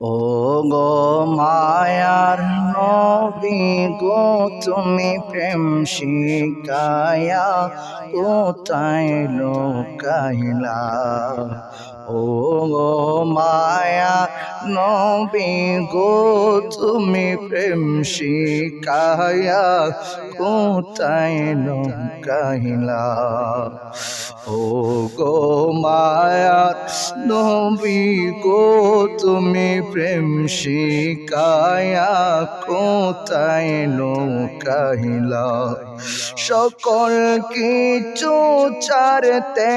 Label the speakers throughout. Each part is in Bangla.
Speaker 1: ও গো মায়ার নবী গো, তুমি প্রেম শিকায়া কোথায় লোকাইলা? ও গো মায়া নবী গো, তুমি প্রেম শিকায়া কোথায় লোকাইলা? তুমি প্রেম শিকায়া কোথায় লোকাইলা সকল কিছু চারতে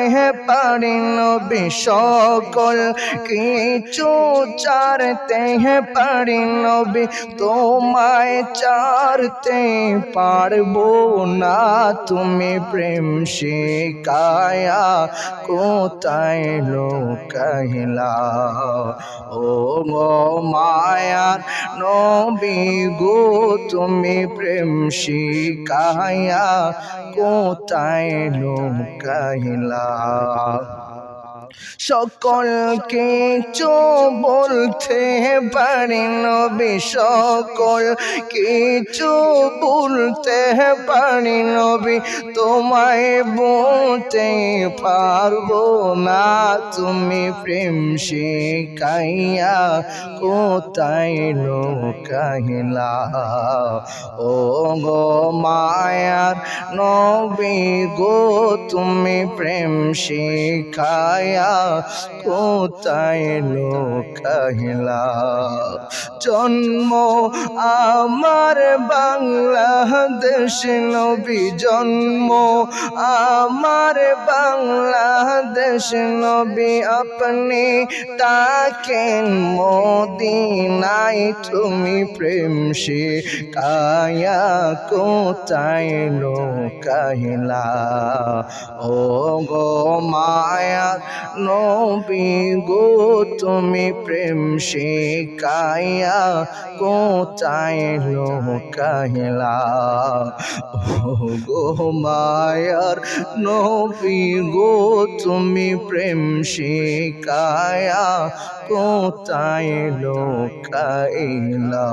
Speaker 1: পারি নবী সকল কিছু চারতে পারি নবী তোমায় চারতে পারব না তুমি প্রেম শিকায়া কোথায় লোকাইলা ও মায়ার নবী গো তুমি প্রেম শিকায়া কোথায় লোকাইলা? সকল কিছু বলতে পারি নবী সকল কিছু বলতে পারি নবী, তোমায় বলতে পারব না, তুমি প্রেম শিখাইয়া কোথায় লোকাহিলা ও গো মায়ার নবী গো, তুমি প্রেম শিখায়া কোথায় লোকাহিলা জন্ম আমার বাংলাদেশ নবী, জন্ম আমার বাংলা বাংলাদেশ নবী। আপনি তাকেন মদিনায়, তুমি প্রেম শিকায়া কোথায় লোকাহিলা ও গো মায়া নবী গো, তুমি প্রেম শিকায়া কোথায় লোকাহিলা ও গো মায়ার নবী গো, তুমি প্রেম শিকায়া কোথায় লোকাইলা?